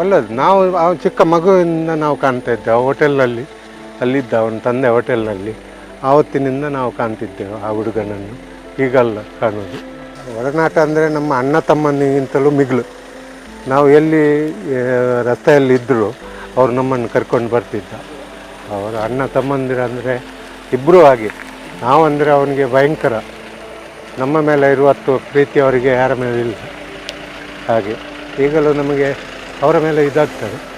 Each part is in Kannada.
ಒಳ್ಳೇದು. ನಾವು ಆ ಚಿಕ್ಕ ಮಗುವಿಂದ ನಾವು ಕಾಣ್ತಾ ಇದ್ದೇವೆ. ಹೋಟೆಲ್ನಲ್ಲಿ ಅಲ್ಲಿದ್ದ ಅವನ ತಂದೆ ಹೋಟೆಲ್ನಲ್ಲಿ ಆವತ್ತಿನಿಂದ ನಾವು ಕಾಣ್ತಿದ್ದೆವು ಆ ಹುಡುಗನನ್ನು. ಈಗಲ್ಲ ಕಾಣೋದು ಒಡನಾಟ ಅಂದರೆ ನಮ್ಮ ಅಣ್ಣ ತಮ್ಮನಿಗಿಂತಲೂ ಮಿಗಿಲು. ನಾವು ಎಲ್ಲಿ ರಸ್ತೆಯಲ್ಲಿ ಇದ್ದರೂ ಅವರು ನಮ್ಮನ್ನು ಕರ್ಕೊಂಡು ಬರ್ತಿದ್ದ. ಅವರು ಅಣ್ಣ ತಮ್ಮಂದಿರ ಅಂದರೆ ಇಬ್ಬರೂ ಹಾಗೆ. ನಾವಂದರೆ ಅವನಿಗೆ ಭಯಂಕರ. ನಮ್ಮ ಮೇಲೆ ಇರುವತ್ತು ಪ್ರೀತಿ ಅವರಿಗೆ ಯಾರ ಮೇಲೆ ಇಲ್ಲ ಹಾಗೆ. ಈಗಲೂ ನಮಗೆ ಅವರ ಮೇಲೆ ಇದಾಗ್ತದೆ.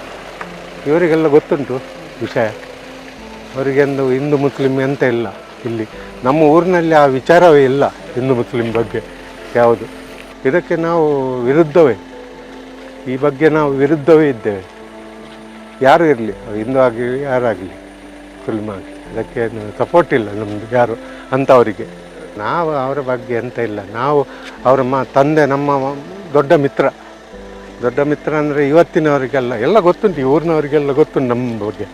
ಇವರಿಗೆಲ್ಲ ಗೊತ್ತುಂಟು ವಿಷಯ. ಅವರಿಗೆಂದು ಹಿಂದೂ ಮುಸ್ಲಿಂ ಎಂತ ಇಲ್ಲ ಇಲ್ಲಿ. ನಮ್ಮ ಊರಿನಲ್ಲಿ ಆ ವಿಚಾರವೇ ಇಲ್ಲ ಹಿಂದೂ ಮುಸ್ಲಿಂ ಬಗ್ಗೆ ಯಾವುದು. ಇದಕ್ಕೆ ನಾವು ವಿರುದ್ಧವೇ. ಈ ಬಗ್ಗೆ ನಾವು ವಿರುದ್ಧವೇ ಇದ್ದೇವೆ. ಯಾರು ಇರಲಿ? ಹಿಂದೂ ಆಗಲಿ ಯಾರಾಗಲಿ? ಮುಸ್ಲಿಂ ಆಗಲಿ ಅದಕ್ಕೆ ಸಪೋರ್ಟ್ ಇಲ್ಲ ನಮ್ಮದು ಯಾರು ಅಂಥವರಿಗೆ ನಾವು ಅವರ ಬಗ್ಗೆ ಎಂತ ಇಲ್ಲ. ನಾವು ಅವರ ಮ, ತಂದೆ ನಮ್ಮ ದೊಡ್ಡ ಮಿತ್ರ. ದೊಡ್ಡ ಮಿತ್ರ ಅಂದರೆ ಇವತ್ತಿನವರಿಗೆಲ್ಲ, ಎಲ್ಲ ಗೊತ್ತುಂಟು ಊರಿನವರಿಗೆಲ್ಲ ಗೊತ್ತುಂಟು ನಮ್ಮ ಬಗ್ಗೆ.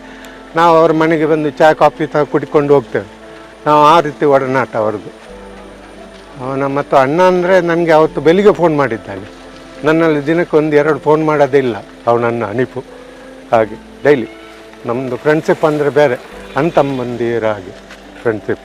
ನಾವು ಅವ್ರ ಮನೆಗೆ ಬಂದು ಚಹಾ ಕಾಫಿ ತ ಕುಡಿಕೊಂಡು ಹೋಗ್ತೇವೆ. ನಾವು ಆ ರೀತಿ ಒಡನಾಟ ಅವ್ರದ್ದು. ಅವನ ಮತ್ತು ಅಣ್ಣ ಅಂದರೆ ನನಗೆ ಅವತ್ತು ಬೆಳಿಗ್ಗೆ ಫೋನ್ ಮಾಡಿದ್ದಾನೆ. ನನ್ನಲ್ಲಿ ದಿನಕ್ಕೆ ಒಂದು ಎರಡು ಫೋನ್ ಮಾಡೋದೇ ಇಲ್ಲ ಅವನನ್ನ ಅನಿಪು. ಹಾಗೆ ಡೈಲಿ ನಮ್ಮದು ಫ್ರೆಂಡ್ಶಿಪ್ ಅಂದರೆ ಬೇರೆ, ಅಂತಮ್ಮಂದಿರ ಹಾಗೆ ಫ್ರೆಂಡ್ಶಿಪ್